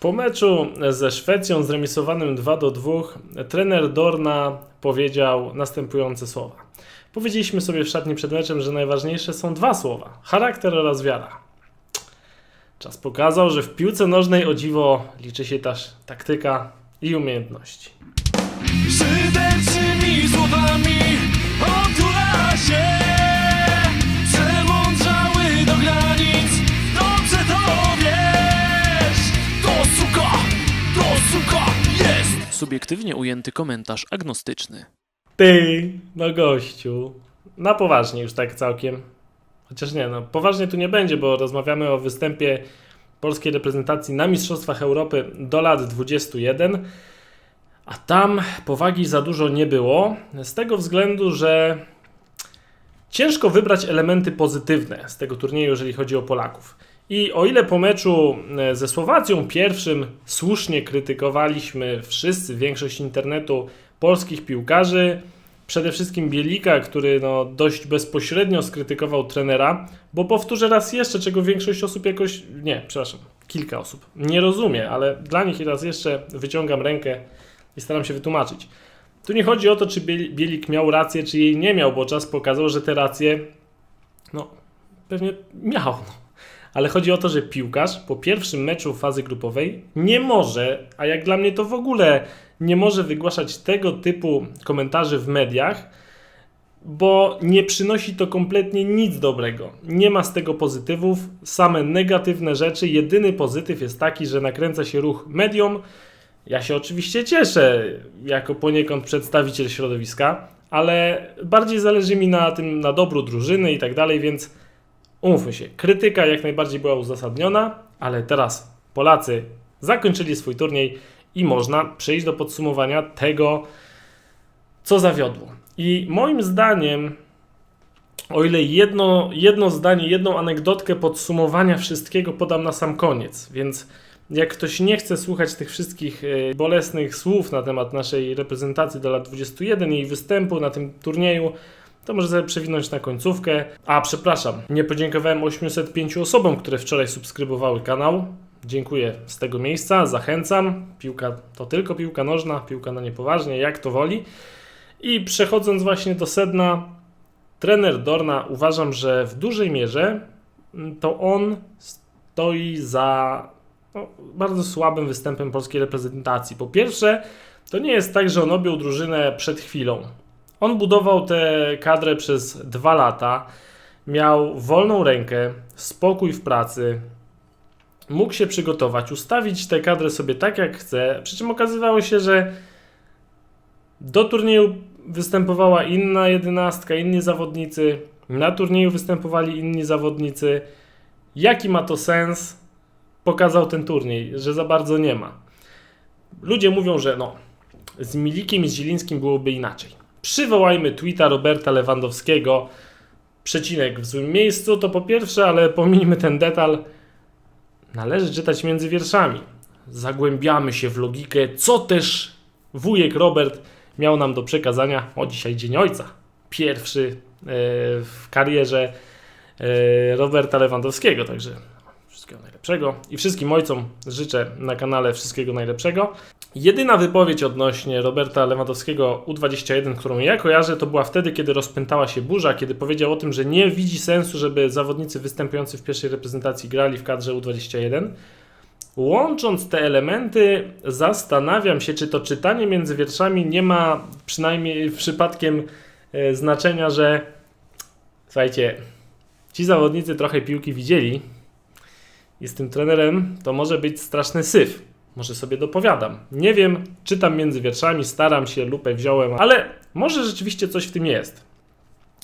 Po meczu ze Szwecją zremisowanym 2 do 2 trener Dorna powiedział następujące słowa. Powiedzieliśmy sobie w szatni przed meczem, że najważniejsze są dwa słowa: charakter oraz wiara. Czas pokazał, że w piłce nożnej o dziwo liczy się też taktyka i umiejętności. Szyderczymi słowami otula się Subiektywnie ujęty komentarz agnostyczny. Ty, no gościu. Na poważnie już tak całkiem. Chociaż nie, no poważnie tu nie będzie, bo rozmawiamy o występie polskiej reprezentacji na Mistrzostwach Europy do lat 21. A tam powagi za dużo nie było, z tego względu, że ciężko wybrać elementy pozytywne z tego turnieju, jeżeli chodzi o Polaków. I o ile po meczu e, ze Słowacją pierwszym słusznie krytykowaliśmy wszyscy, większość internetu, polskich piłkarzy, przede wszystkim Bielika, który no, dość bezpośrednio skrytykował trenera, bo powtórzę raz jeszcze, czego większość osób jakoś, nie, przepraszam, kilka osób nie rozumie, ale dla nich raz jeszcze wyciągam rękę i staram się wytłumaczyć. Tu nie chodzi o to, czy Biel- Bielik miał rację, czy jej nie miał, bo czas pokazał, że te racje, no, pewnie miał. Ale chodzi o to, że piłkarz po pierwszym meczu fazy grupowej nie może, a jak dla mnie to w ogóle nie może wygłaszać tego typu komentarzy w mediach, bo nie przynosi to kompletnie nic dobrego. Nie ma z tego pozytywów, same negatywne rzeczy. Jedyny pozytyw jest taki, że nakręca się ruch mediom. Ja się oczywiście cieszę, jako poniekąd przedstawiciel środowiska, ale bardziej zależy mi na tym, na dobru drużyny i tak dalej, więc umówmy się, krytyka jak najbardziej była uzasadniona, ale teraz Polacy zakończyli swój turniej i można przejść do podsumowania tego, co zawiodło. I moim zdaniem, o ile jedno, jedno zdanie, jedną anegdotkę podsumowania wszystkiego podam na sam koniec, więc jak ktoś nie chce słuchać tych wszystkich e, bolesnych słów na temat naszej reprezentacji do lat 21 i występu na tym turnieju, to może sobie przewinąć na końcówkę. A przepraszam, nie podziękowałem 805 osobom, które wczoraj subskrybowały kanał. Dziękuję z tego miejsca, zachęcam. Piłka to tylko piłka nożna, piłka na niepoważnie, jak to woli. I przechodząc właśnie do sedna, trener Dorna uważam, że w dużej mierze mm, to on stoi za no, bardzo słabym występem polskiej reprezentacji. Po pierwsze, to nie jest tak, że on objął drużynę przed chwilą. On budował tę kadrę przez dwa lata, miał wolną rękę, spokój w pracy, mógł się przygotować, ustawić tę kadrę sobie tak jak chce. Przy czym okazywało się, że do turnieju występowała inna jedenastka, inni zawodnicy, na turnieju występowali inni zawodnicy. Jaki ma to sens? Pokazał ten turniej, że za bardzo nie ma. Ludzie mówią, że no, z Milikiem i z Zielińskim byłoby inaczej. Przywołajmy tweeta Roberta Lewandowskiego, przecinek w złym miejscu, to po pierwsze, ale pomijmy ten detal, należy czytać między wierszami. Zagłębiamy się w logikę, co też wujek Robert miał nam do przekazania. O, dzisiaj Dzień Ojca. Pierwszy e, w karierze e, Roberta Lewandowskiego, także wszystkiego najlepszego. I wszystkim ojcom życzę na kanale wszystkiego najlepszego. Jedyna wypowiedź odnośnie Roberta Lewandowskiego U21, którą ja kojarzę, to była wtedy, kiedy rozpętała się burza, kiedy powiedział o tym, że nie widzi sensu, żeby zawodnicy występujący w pierwszej reprezentacji grali w kadrze U21. Łącząc te elementy, zastanawiam się, czy to czytanie między wierszami nie ma przynajmniej przypadkiem e, znaczenia, że słuchajcie, ci zawodnicy trochę piłki widzieli tym trenerem to może być straszny syf. Może sobie dopowiadam. Nie wiem, czytam między wierszami, staram się, lupę wziąłem, ale może rzeczywiście coś w tym jest.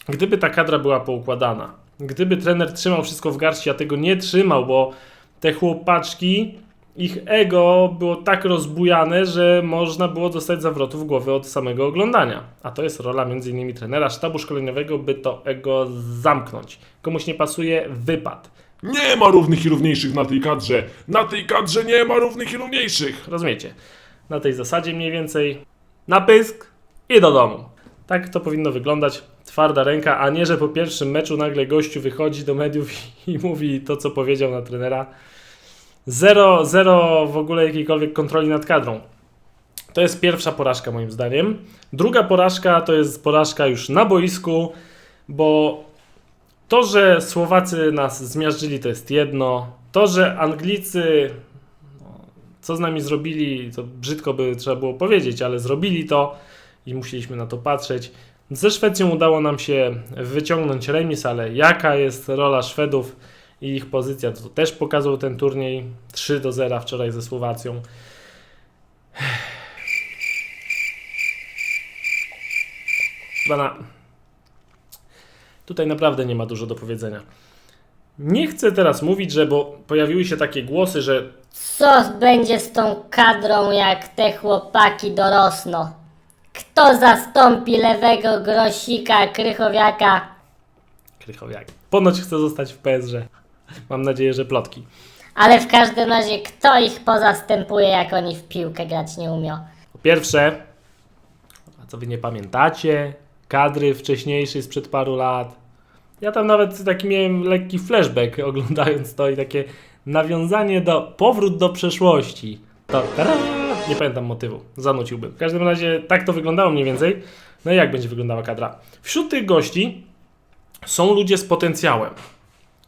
Gdyby ta kadra była poukładana, gdyby trener trzymał wszystko w garści, a tego nie trzymał, bo te chłopaczki, ich ego było tak rozbujane, że można było dostać zawrotów głowy od samego oglądania. A to jest rola m.in. trenera sztabu szkoleniowego, by to ego zamknąć. Komuś nie pasuje, wypad. Nie ma równych i równiejszych na tej kadrze. Na tej kadrze nie ma równych i równiejszych. Rozumiecie? Na tej zasadzie mniej więcej na pysk i do domu. Tak to powinno wyglądać. Twarda ręka, a nie, że po pierwszym meczu nagle gościu wychodzi do mediów i mówi to, co powiedział na trenera. Zero, zero w ogóle jakiejkolwiek kontroli nad kadrą. To jest pierwsza porażka moim zdaniem. Druga porażka to jest porażka już na boisku, bo to, że Słowacy nas zmiażdżyli, to jest jedno. To, że Anglicy, no, co z nami zrobili, to brzydko by trzeba było powiedzieć, ale zrobili to i musieliśmy na to patrzeć. Ze Szwecją udało nam się wyciągnąć remis, ale jaka jest rola Szwedów i ich pozycja, to też pokazał ten turniej 3 do 0 wczoraj ze Słowacją. Chyba na... Tutaj naprawdę nie ma dużo do powiedzenia. Nie chcę teraz mówić, że bo pojawiły się takie głosy, że Co będzie z tą kadrą, jak te chłopaki dorosną? Kto zastąpi lewego grosika, krychowiaka? Krychowiak ponoć chce zostać w PSG. Mam nadzieję, że plotki. Ale w każdym razie, kto ich pozastępuje, jak oni w piłkę grać nie umią? Po pierwsze, a co wy nie pamiętacie, kadry wcześniejszej sprzed paru lat. Ja tam nawet taki miałem lekki flashback oglądając to i takie nawiązanie do powrót do przeszłości. To nie pamiętam motywu, zanuciłbym. W każdym razie tak to wyglądało mniej więcej. No i jak będzie wyglądała kadra? Wśród tych gości są ludzie z potencjałem.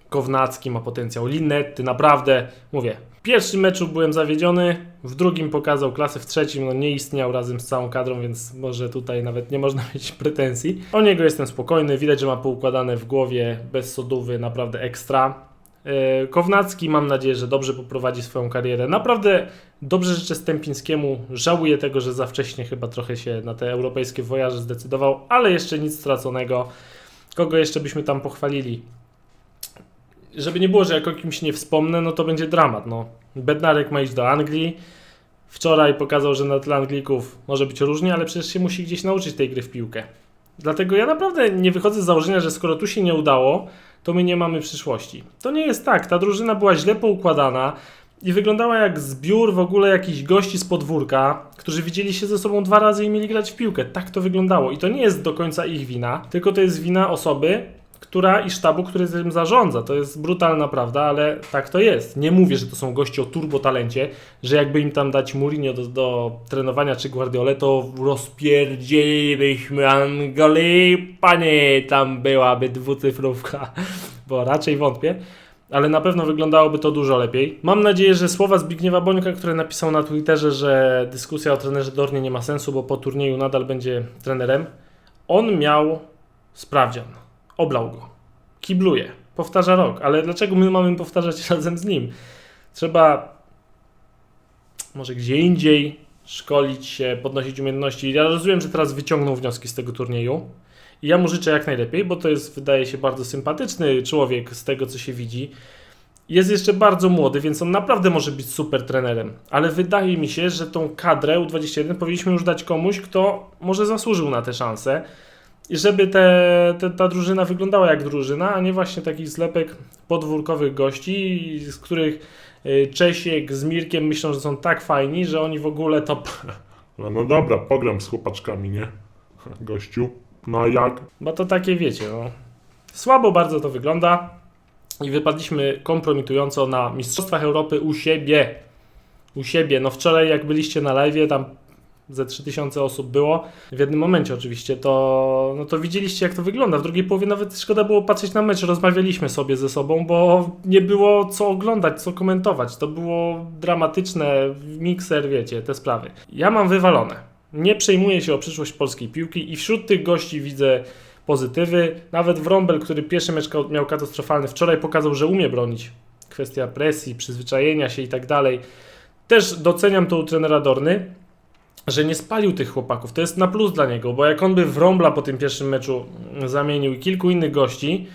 Kownacki ma potencjał, Linetty, naprawdę, mówię, w pierwszym meczu byłem zawiedziony, w drugim pokazał klasę, w trzecim no nie istniał razem z całą kadrą, więc może tutaj nawet nie można mieć pretensji. O niego jestem spokojny, widać, że ma poukładane w głowie, bez sodówy, naprawdę ekstra. Yy, Kownacki mam nadzieję, że dobrze poprowadzi swoją karierę. Naprawdę dobrze życzę Stępińskiemu. Żałuję tego, że za wcześnie chyba trochę się na te europejskie wojaże zdecydował, ale jeszcze nic straconego. Kogo jeszcze byśmy tam pochwalili? Żeby nie było, że jak o kimś nie wspomnę, no to będzie dramat. No. Bednarek ma iść do Anglii. Wczoraj pokazał, że na tle Anglików może być różnie, ale przecież się musi gdzieś nauczyć tej gry w piłkę. Dlatego ja naprawdę nie wychodzę z założenia, że skoro tu się nie udało, to my nie mamy przyszłości. To nie jest tak. Ta drużyna była źle poukładana i wyglądała jak zbiór w ogóle jakichś gości z podwórka, którzy widzieli się ze sobą dwa razy i mieli grać w piłkę. Tak to wyglądało. I to nie jest do końca ich wina, tylko to jest wina osoby, która i sztabu, który tym zarządza. To jest brutalna prawda, ale tak to jest. Nie mówię, że to są goście o turbo talencie, że jakby im tam dać Mourinho do, do trenowania czy Guardiolę, to rozpierdzielibyśmy Anglii, panie, tam byłaby dwucyfrówka, bo raczej wątpię. Ale na pewno wyglądałoby to dużo lepiej. Mam nadzieję, że słowa Zbigniewa Bońka, który napisał na Twitterze, że dyskusja o trenerze Dornie nie ma sensu, bo po turnieju nadal będzie trenerem. On miał sprawdzian oblał go. Kibluje. Powtarza rok. Ale dlaczego my mamy powtarzać razem z nim? Trzeba może gdzie indziej szkolić się, podnosić umiejętności. Ja rozumiem, że teraz wyciągnął wnioski z tego turnieju. I ja mu życzę jak najlepiej, bo to jest, wydaje się, bardzo sympatyczny człowiek z tego, co się widzi. Jest jeszcze bardzo młody, więc on naprawdę może być super trenerem. Ale wydaje mi się, że tą kadrę U21 powinniśmy już dać komuś, kto może zasłużył na tę szansę. I żeby te, te, ta drużyna wyglądała jak drużyna, a nie właśnie taki zlepek podwórkowych gości, z których y, Czesiek z Mirkiem myślą, że są tak fajni, że oni w ogóle to... No, no dobra, pogram z chłopaczkami, nie? Gościu. No a jak? Bo to takie wiecie, no. Słabo bardzo to wygląda i wypadliśmy kompromitująco na Mistrzostwach Europy u siebie. U siebie. No wczoraj jak byliście na live, tam ze 3000 osób było, w jednym momencie oczywiście, to, no to widzieliście jak to wygląda. W drugiej połowie nawet szkoda było patrzeć na mecz, rozmawialiśmy sobie ze sobą, bo nie było co oglądać, co komentować. To było dramatyczne, mikser, wiecie, te sprawy. Ja mam wywalone. Nie przejmuję się o przyszłość polskiej piłki i wśród tych gości widzę pozytywy. Nawet Wrąbel, który pierwszy mecz miał katastrofalny, wczoraj pokazał, że umie bronić. Kwestia presji, przyzwyczajenia się i tak dalej. Też doceniam to u trenera Dorny, że nie spalił tych chłopaków. To jest na plus dla niego, bo jak on by Wrąbla po tym pierwszym meczu zamienił i kilku innych gości,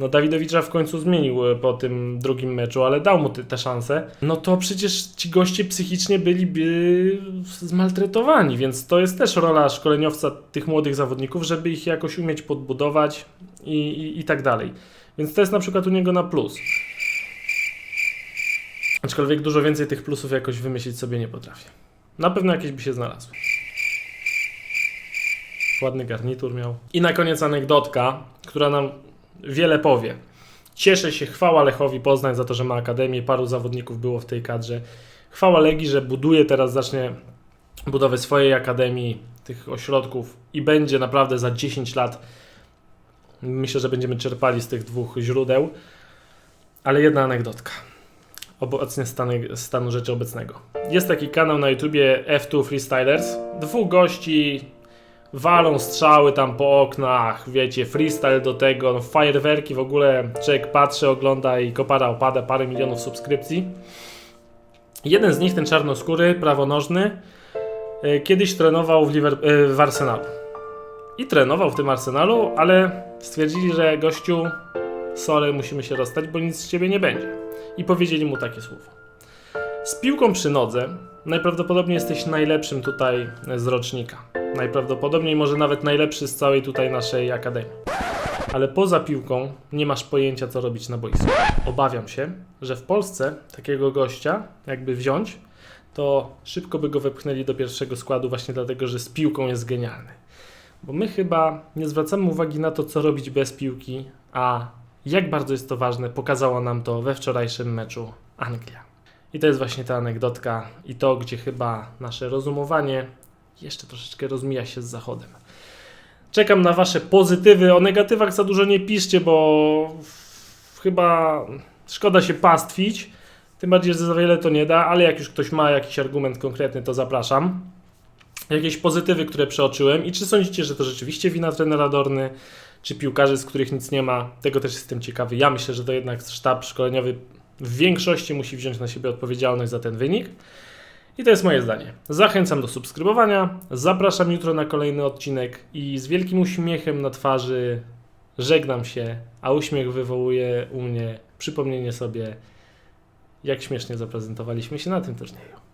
no Dawidowicza w końcu zmienił e, po tym drugim meczu, ale dał mu te, te szanse, no to przecież ci goście psychicznie byliby zmaltretowani, więc to jest też rola szkoleniowca tych młodych zawodników, żeby ich jakoś umieć podbudować i, i, i tak dalej. Więc to jest na przykład u niego na plus. Aczkolwiek dużo więcej tych plusów jakoś wymyślić sobie nie potrafię. Na pewno jakieś by się znalazły. Ładny garnitur miał. I na koniec anegdotka, która nam wiele powie. Cieszę się, chwała Lechowi Poznań za to, że ma akademię, paru zawodników było w tej kadrze. Chwała Legii, że buduje teraz, zacznie budowę swojej akademii, tych ośrodków i będzie naprawdę za 10 lat. Myślę, że będziemy czerpali z tych dwóch źródeł. Ale jedna anegdotka. Obecnie stanu rzeczy obecnego. Jest taki kanał na YouTubie F2 Freestylers. Dwóch gości walą strzały tam po oknach, wiecie, freestyle do tego, no, fajerwerki w ogóle. Człowiek patrzy, ogląda i kopara opada, parę milionów subskrypcji. Jeden z nich, ten czarnoskóry, prawonożny, e, kiedyś trenował w, e, w Arsenalu. I trenował w tym Arsenalu, ale stwierdzili, że gościu, sorry, musimy się rozstać, bo nic z ciebie nie będzie. I powiedzieli mu takie słowa. Z piłką przy nodze najprawdopodobniej jesteś najlepszym tutaj z rocznika. Najprawdopodobniej może nawet najlepszy z całej tutaj naszej akademii. Ale poza piłką nie masz pojęcia, co robić na boisku. Obawiam się, że w Polsce takiego gościa, jakby wziąć, to szybko by go wepchnęli do pierwszego składu, właśnie dlatego, że z piłką jest genialny. Bo my chyba nie zwracamy uwagi na to, co robić bez piłki, a jak bardzo jest to ważne, pokazała nam to we wczorajszym meczu Anglia. I to jest właśnie ta anegdotka i to, gdzie chyba nasze rozumowanie jeszcze troszeczkę rozmija się z zachodem. Czekam na wasze pozytywy. O negatywach za dużo nie piszcie, bo chyba szkoda się pastwić. Tym bardziej, że za wiele to nie da, ale jak już ktoś ma jakiś argument konkretny, to zapraszam. Jakieś pozytywy, które przeoczyłem i czy sądzicie, że to rzeczywiście wina trenera Dorny, czy piłkarzy, z których nic nie ma? Tego też jestem ciekawy. Ja myślę, że to jednak sztab szkoleniowy w większości musi wziąć na siebie odpowiedzialność za ten wynik. I to jest moje zdanie. Zachęcam do subskrybowania, zapraszam jutro na kolejny odcinek i z wielkim uśmiechem na twarzy żegnam się, a uśmiech wywołuje u mnie przypomnienie sobie, jak śmiesznie zaprezentowaliśmy się na tym turnieju.